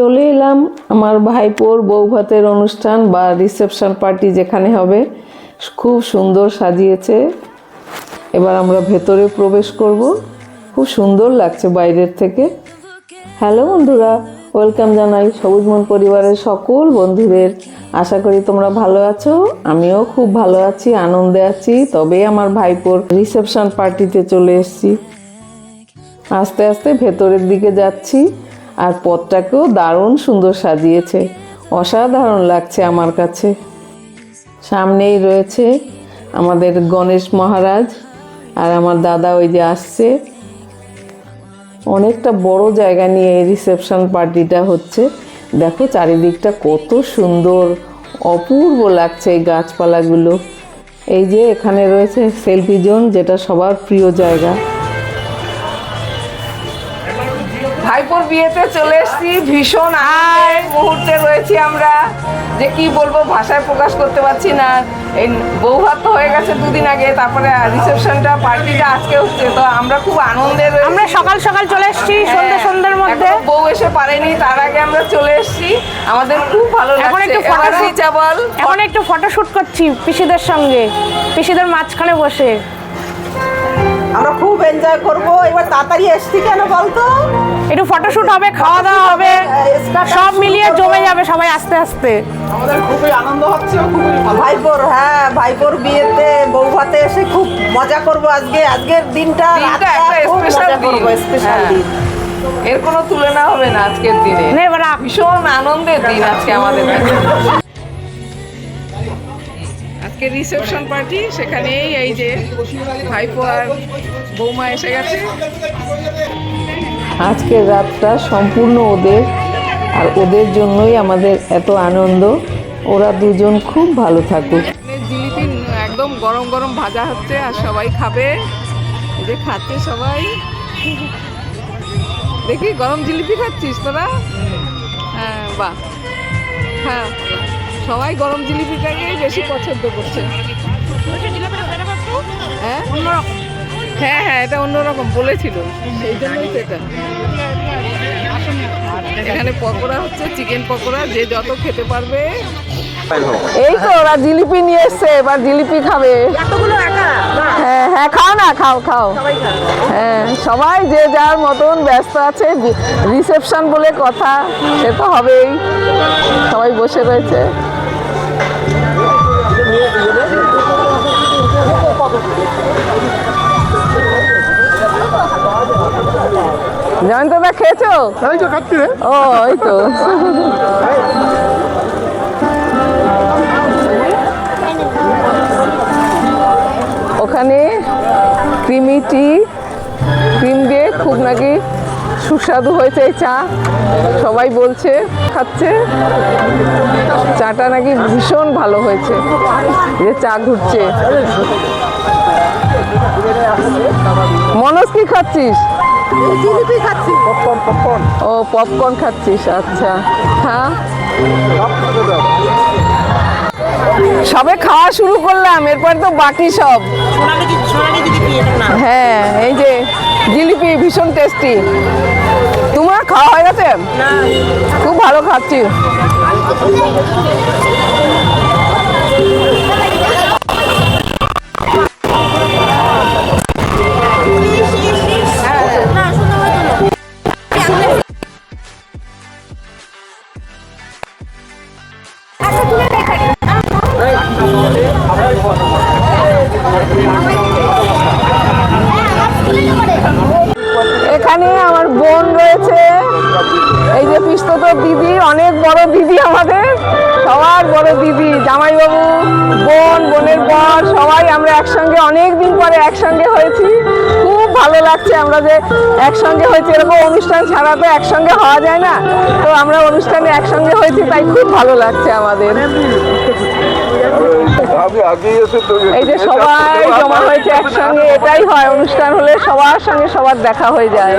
চলে এলাম আমার ভাইপোর বউ ভাতের অনুষ্ঠান বা রিসেপশন পার্টি যেখানে হবে। খুব সুন্দর সাজিয়েছে। এবার আমরা ভেতরে প্রবেশ করব। খুব সুন্দর লাগছে বাইরের থেকে। হ্যালো বন্ধুরা ওয়েলকাম জানাই সবুজ মন পরিবারের সকল বন্ধুদের। আশা করি তোমরা ভালো আছো, আমিও খুব ভালো আছি, আনন্দে আছি। তবে আমার ভাইপোর রিসেপশন পার্টিতে চলে এসেছি। আস্তে আস্তে ভেতরের দিকে যাচ্ছি। আর পথটাকেও দারুণ সুন্দর সাজিয়েছে। অসাধারণ লাগছে আমার কাছে। সামনেই রয়েছে আমাদের গণেশ মহারাজ আর আমার দাদা ওই যে আসছে। অনেকটা বড় জায়গা নিয়ে এই রিসেপশন পার্টিটা হচ্ছে। দেখো চারিদিকটা কত সুন্দর, অপূর্ব লাগছে এই গাছপালাগুলো। এই যে এখানে রয়েছে সেলফি জোন, যেটা সবার প্রিয় জায়গা। ভাইপোর বিয়েতে চলে এসেছি ভীষণ আয়। মুহূর্তে রয়েছি আমরা। যে কি বলব ভাষায় প্রকাশ করতে পারছি না। এই বউ ভাত তো হয়ে গেছে দুদিন আগে তারপরে রিসেপশনটা পার্টিটা আজকে হচ্ছে। তো আমরা খুব আনন্দে। আমরা সকাল সকাল চলে এসেছি সন্ধ্যে হ্যাঁ, সন্ধ্যের মধ্যে। বউ এসে পারেনি তার আগে আমরা চলে এসেছি। আমাদের খুব ভালো এখন লাগছে। একটু এবার photo- বল এখন একটু ফটোশুট করছি পিসিদের সঙ্গে। পিসিদের মাঝখানে বসে। আমরা খুব এনজয় করব। এবার তাড়াতাড়ি এসছি কেন বলতো? একটু ফটোশুট হবে খাওয়া দাওয়া হবে সব মিলিয়ে জমে যাবে সবাই আস্তে আস্তে। আমাদের খুবই আনন্দ হচ্ছে খুবই ভাইপোর হ্যাঁ ভাইপোর বিয়েতে বউ ভাতে এসে খুব মজা করব আজকে। আজকের দিনটা রাতটা একটা খুব স্পেশাল মজা করব স্পেশাল হ্যাঁ। দিন। এর কোনো তুলনা হবে না আজকের দিনে। নে এবার ভীষণ আনন্দের দিন আজকে আমাদের। কাছে আজকে রিসেপশন পার্টি সেখানেই এই যে ভাইপো আর বৌমা এসে গেছে। আজকের রাতটা সম্পূর্ণ ওদের আর ওদের জন্যই আমাদের এত আনন্দ। ওরা দুজন খুব ভালো থাকুক। জিলিপি একদম গরম গরম ভাজা হচ্ছে আর সবাই খাবে। এই যে খাচ্ছে সবাই। দেখি গরম জিলিপি খাচ্ছিস তোরা? হ্যাঁ বাহ। হ্যাঁ। সবাই গরম জিলিপিটাকেই বেশি পছন্দ করছে। হ্যাঁ? হ্যাঁ হ্যাঁ এটা অন্যরকম বলেছিল। সেই জন্যই তো এটা। এখানে পকোড়া হচ্ছে চিকেন পকোড়া যে যত খেতে পারবে। এই তো ওরা জিলিপি নিয়ে এসছে এবার জিলিপি খাবে। হ্যাঁ হ্যাঁ খাও না খাও খাও। হ্যাঁ সবাই যে যার মতন ব্যস্ত আছে রিসেপশন বলে কথা সে তো হবেই। সবাই বসে রয়েছে। জয়ন্ত দা খেয়েছো? এই তো খাচ্ছি রে। ও ওই তো। ওখানে ক্রিমি টি ক্রিম দিয়ে খুব নাকি সুস্বাদু হয়েছে এই চা। সবাই বলছে খাচ্ছে। চাটা নাকি ভীষণ ভালো হয়েছে। যে চা ঘুরছে। মনোজ কি খাচ্ছিস? ও পপকর্ন খাচ্ছিস আচ্ছা। হ্যাঁ সবে খাওয়া শুরু করলাম এরপর তো বাকি সব। হ্যাঁ এই যে জিলিপি ভীষণ টেস্টি তোমার খাওয়া হয়ে গেছে? খুব ভালো খাচ্ছি। এখানে আমার বোন রয়েছে। এই যে পিস্তত দিদি, অনেক বড় দিদি আমাদের। সবার বড় দিদি, জামাইবাবু, বোন, বোনের বর, সবাই আমরা একসঙ্গে অনেক দিন পরে একসঙ্গে হয়েছি। খুব ভালো লাগছে আমরা যে একসঙ্গে হয়েছি এরকম অনুষ্ঠান ছাড়া তো একসঙ্গে হওয়া যায় না। তো আমরা অনুষ্ঠানে একসঙ্গে হয়েছি তাই খুব ভালো লাগছে আমাদের। এই যে সবাই জমা হয়েছে একসঙ্গে এটাই হয়। অনুষ্ঠান হলে সবার সঙ্গে সবার দেখা হয়ে যায়।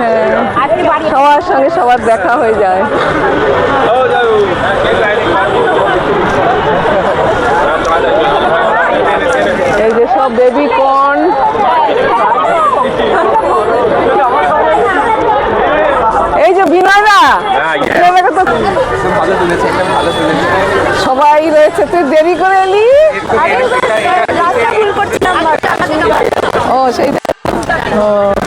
হ্যাঁ সবার সঙ্গে সবার দেখা হয়ে যায়। এই যে সব বেবি কর্ন বিমানা সবাই রয়েছে তুই দেরি করে এলি? ও সেই ও।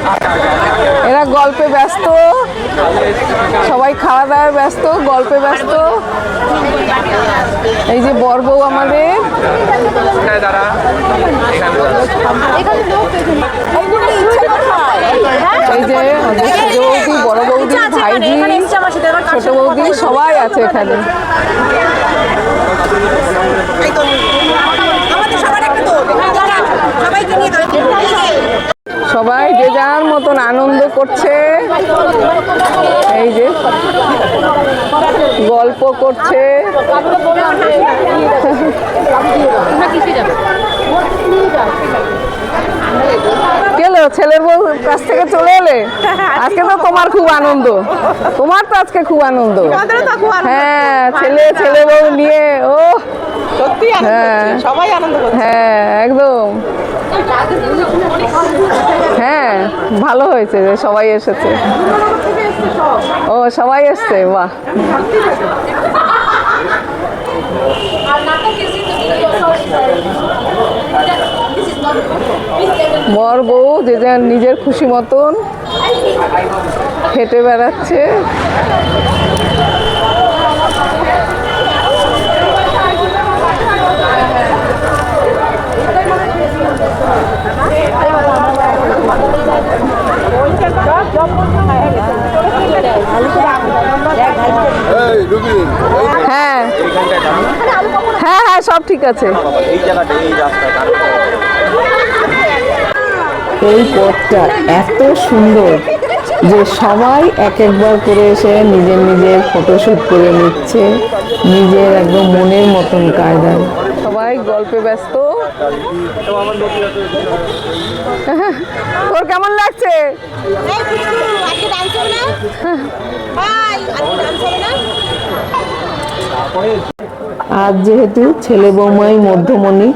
সবাই খাওয়া দাওয়ায় ব্যস্ত গল্পে ব্যস্ত। এই যে বর বউ আমাদের। এই যে আমাদের বৌদি বড় বৌদি ভাইজি ছোট বৌদি সবাই আছে এখানে। সবাই যে যার মতন আনন্দ করছে। গল্প করছে। গেলো ছেলের বউ কাছ থেকে চলে এলে? আজকে তো তোমার খুব আনন্দ। তোমার তো আজকে খুব আনন্দ। হ্যাঁ ছেলে ছেলে বউ নিয়ে ও। সত্যি হ্যাঁ। সবাই আনন্দ হ্যাঁ একদম। হ্যাঁ ভালো হয়েছে যে সবাই এসেছে। ও সবাই এসছে বাহ। বর বউ যে যার নিজের খুশি মতন হেঁটে বেড়াচ্ছে এই রুবি হ্যাঁ হ্যাঁ আছে এই পথটা এত সুন্দর যে সবাই এক একবার করে এসে নিজের নিজের ফটোশ্যুট করে নিচ্ছে নিজের একদম মনের মতন কায়দায় সবাই গল্পে ব্যস্ত। তোর কেমন লাগছে? আজ যেহেতু ছেলে বৌমাই মধ্যমণি,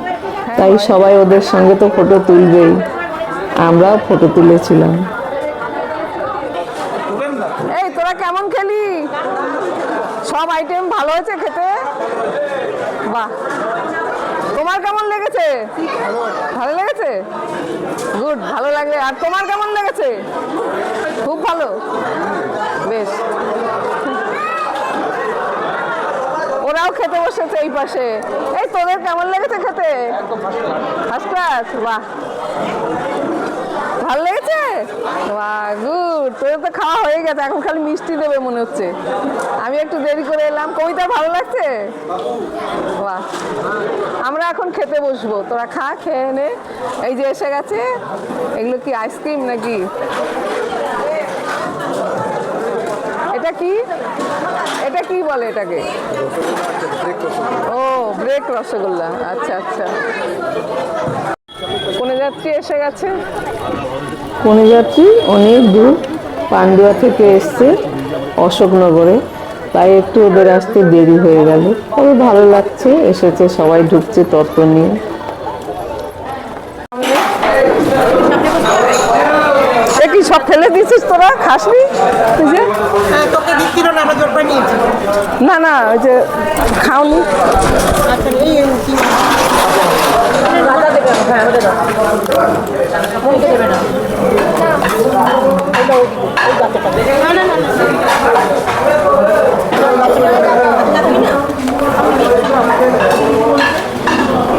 তাই সবাই ওদের সঙ্গে তো ফটো তুলবেই। আমরাও ফটো তুলেছিলাম। এই, তোরা কেমন খেলি? সব আইটেম ভালো হয়েছে খেতে? বাহ। তোমার কেমন লেগেছে? ভালো লেগেছে? গুড ভালো লাগলে। আর তোমার কেমন লেগেছে? খুব ভালো। বেশ। ওরাও খেতে বসেছে এই পাশে। এই তোদের কেমন লেগেছে খেতে? ফার্স্ট ক্লাস বাহ। ভালো লেগেছে? বাহ গুড তোদের তো খাওয়া হয়ে গেছে এখন খালি মিষ্টি দেবে মনে হচ্ছে। আমি একটু দেরি করে এলাম। কবিতা ভালো লাগছে? বাহ। আমরা এখন খেতে বসবো। তোরা খা খেয়ে নে। এই যে এসে গেছে। এগুলো কি আইসক্রিম নাকি? এটা কি? এটা কি বলে এটাকে? ও, ব্রেক রসগোল্লা। আচ্ছা আচ্ছা। কোনে যাত্রী এসে গেছে? কোনে যাত্রী? অনেক দূর। পান্ডুয়া থেকে এসছে অশোকনগরে। তাই একটু ওদের আসতে দেরি হয়ে গেল। তবে ভালো লাগছে, এসেছে, সবাই ঢুকছে তত্ত্ব নিয়ে এ কি সব ফেলে দিয়েছিস তোরা? খাসনি? তুই যে? হ্যাঁ না না ওই যে খাওনি। আচ্ছা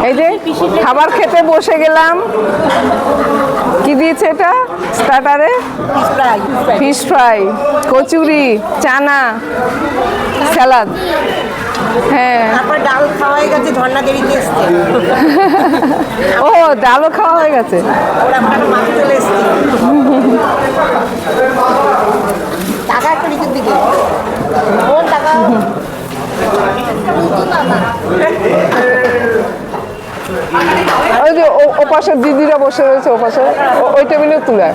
এই যে খাবার খেতে বসে গেলাম। কি দিয়েছে এটা? স্টার্টারে fish fry kachori chana salad হ্যাঁ। ডাল খাওয়া হয়ে গেছে ঝর্ণা দেরিতে এসছে। ও ডালও খাওয়া হয়ে গেছে। ওরা ভালো চলে এসছে। টাকা একটু নিচের দিকে। কোন টাকা ওই যে ও- ও পাশে দিদিরা বসে রয়েছে ও পাশে। ও- ওই টেবিলে তুলে।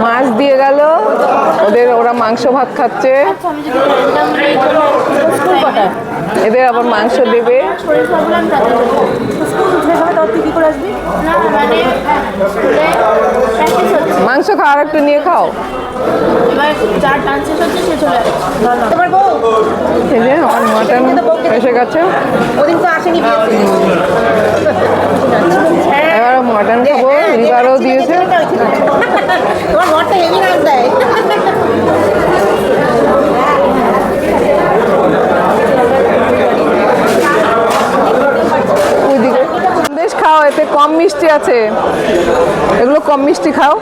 মাছ দিয়ে গেল। ওদের ওরা মাংস ভাত খাচ্ছে। এদের আবার মাংস দেবে। মাংস খাওয়ার একটু নিয়ে খাও। মাটন এসে গেছে। এবার মাটন খাব, লিভারও দিয়েছে। তোমার ঘরটা হেভি দেয় ওইদিকে সন্দেশ খাও এতে কম মিষ্টি আছে। এগুলো কম মিষ্টি খাও।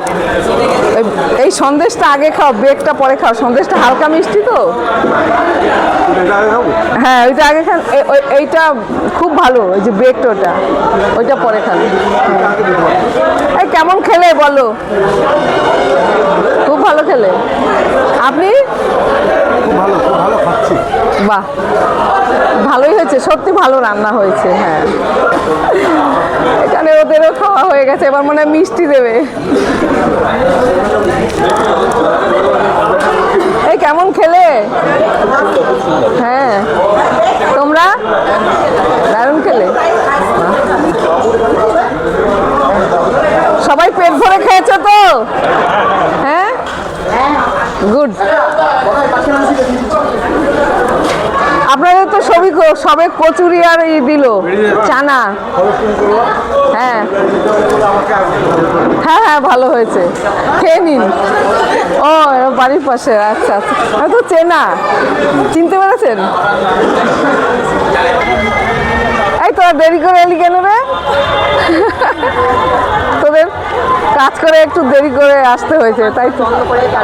এই- সন্দেশটা আগে খাও বেগটা পরে খাও। সন্দেশটা হালকা মিষ্টি তো? হ্যাঁ ওইটা আগে খান। এইটা খুব ভালো ওই যে বেগটা ওটা। ওইটা পরে খান এই কেমন খেলে বলো? ভালো খেলে? আপনি? ভালো খুব ভালো খাচ্ছি। বাহ। ভালোই হয়েছে সত্যি ভালো রান্না হয়েছে হ্যাঁ। এখানে ওদেরও খাওয়া হয়ে গেছে এবার মনে হয় মিষ্টি দেবে। এই কেমন খেলে? হ্যাঁ। তোমরা? দারুণ খেলে। সবাই পেট ভরে খেয়েছো তো? হ্যাঁ? গুড আপনাদের তো সবই সবে কচুরি আর ই দিল চানা। হ্যাঁ। হ্যাঁ হ্যাঁ ভালো হয়েছে। খেয়ে নিন। ও বাড়ির পাশে আচ্ছা আচ্ছা। তো চেনা। চিনতে পেরেছেন? তোরা দেরি করে এলি কেন রে? তোদের কাজ করে একটু দেরি করে আসতে হয়েছে তাই তো।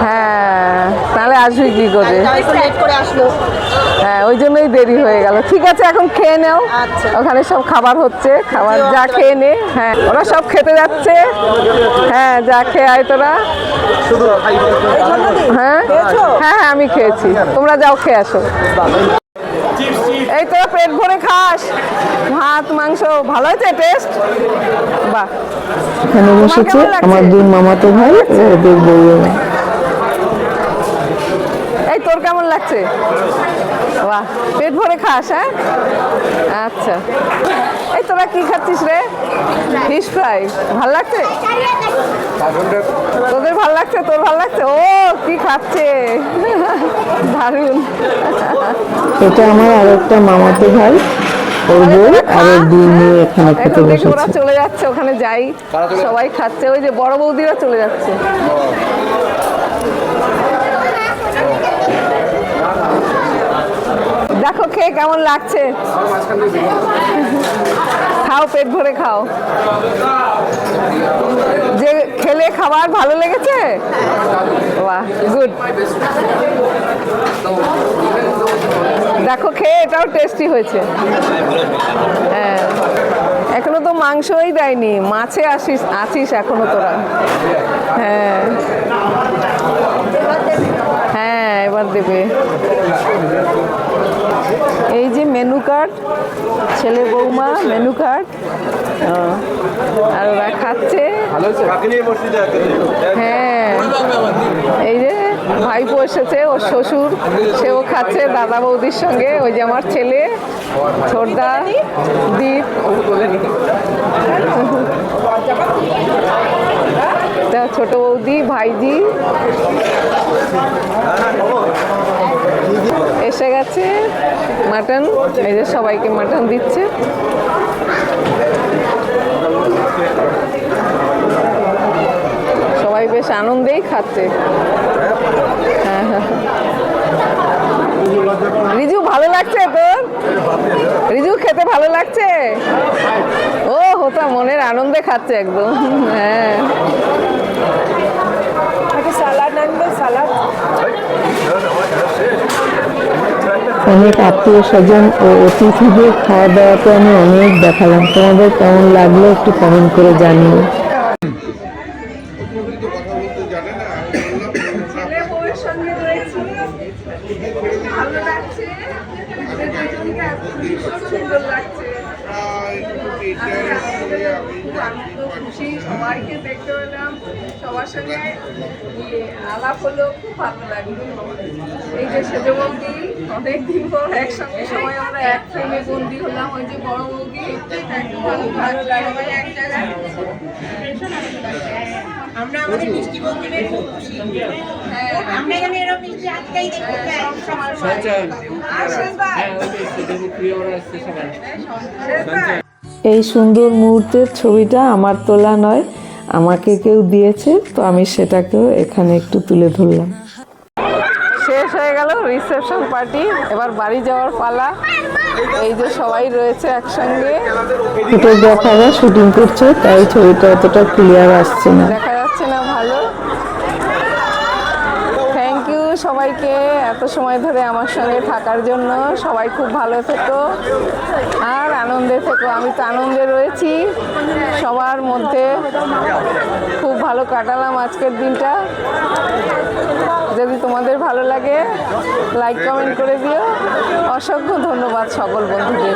হ্যাঁ তাহলে আসবি কি করে? লেট করে আসলো। হ্যাঁ ওই জন্যই দেরি হয়ে গেল। ঠিক আছে এখন খেয়ে নাও। আচ্ছা। ওখানে সব খাবার হচ্ছে খাবার যা খেয়ে নে। হ্যাঁ ওরা সব খেতে যাচ্ছে। হ্যাঁ যা খেয়ে আয় তোরা। হ্যাঁ হ্যাঁ হ্যাঁ আমি খেয়েছি। তোমরা যাও খেয়ে আসো। এই তো পেট ভরে খাস। ভাত মাংস ভালো হয়েছে টেস্ট বাহ। এখানে বসেছে আমার দুই মামাতো ভাই ওদের বউ। এই তোর কেমন লাগছে? বাহ পেট ভরে খাস হ্যাঁ? আচ্ছা। তোরা কি খাচ্ছিস রে? ফিশ ফ্রাই ভালো লাগছে? তোদের ভালো লাগছে? তোর ভালো লাগছে? ও কি খাচ্ছে? দারুণ। এটা আমার আর একটা মামাতো ভাই ওরা চলে যাচ্ছে ওখানে যাই। সবাই খাচ্ছে। ওই যে বড় বৌদিরা চলে যাচ্ছে। দেখো খেয়ে কেমন লাগছে? খাও, পেট ভরে খাও। যে খেলে খাবার ভালো লেগেছে? বাহ গুড দেখো, খেয়ে এটাও টেস্টি হয়েছে। হ্যাঁ। এখনও তো মাংসই দেয়নি। মাছে আসিস, আছিস এখনও তোরা। হ্যাঁ। হ্যাঁ এবার দেবে। মেনু কার্ড, ছেলে বৌমা, মেনু কার্ড আর ওরা খাচ্ছে। হ্যাঁ। এই যে ভাইপো এসেছে, ওর শ্বশুর, সেও খাচ্ছে দাদা বৌদির সঙ্গে, ওই যে আমার ছেলে, ছোটদা, দীপ। ছোট বৌদি, ভাইজি। এসে গেছে। মাটন, এই যে সবাইকে মাটন দিচ্ছে। সবাই বেশ আনন্দেই খাচ্ছে। হ্যাঁ হ্যাঁ রিজু, ভালো লাগছে তোর? রিজু, খেতে ভালো লাগছে? ও, হোতা, মনের আনন্দে খাচ্ছে একদম। হ্যাঁ। আনবে অনেক আত্মীয় স্বজন ও অতিথিদের খাওয়া দাওয়াতে আমি অনেক দেখালাম। তোমাদের কেমন লাগল একটু কমেন্ট করে জানিও। আলাপ হলো, খুব ভালো লাগল। এই যে পর একসঙ্গে সবাই আমরা এক ফ্রেমে বন্দি হলাম। ওই যে বড় লাগে আমরা আমাদের মিষ্টি বলতে খুব খুশি। আমরা যেন এরকম মিষ্টি আজকেই দেখতে চাই সবার এই সুন্দর মুহূর্তের ছবিটা আমার তোলা নয় আমাকে কেউ দিয়েছে তো আমি সেটাকেও এখানে একটু তুলে ধরলাম। হয়ে রিসেপশন পার্টি। এবার বাড়ি যাওয়ার পালা। এই যে সবাই রয়েছে একসঙ্গে। ফটোগ্রাফাররা শুটিং করছে তাই ছবিটা অতটা ক্লিয়ার আসছে না। দেখা যাচ্ছে না ভালো। থ্যাংক ইউ সবাইকে এত সময় ধরে আমার সঙ্গে থাকার জন্য। সবাই খুব ভালো থেকো। আর আনন্দে থেকো। আমি তো আনন্দে রয়েছি। সবার মধ্যে খুব ভালো কাটালাম আজকের দিনটা। যদি তোমাদের ভালো লাগে লাইক কমেন্ট করে দিও। অসংখ্য ধন্যবাদ সকল বন্ধুদের।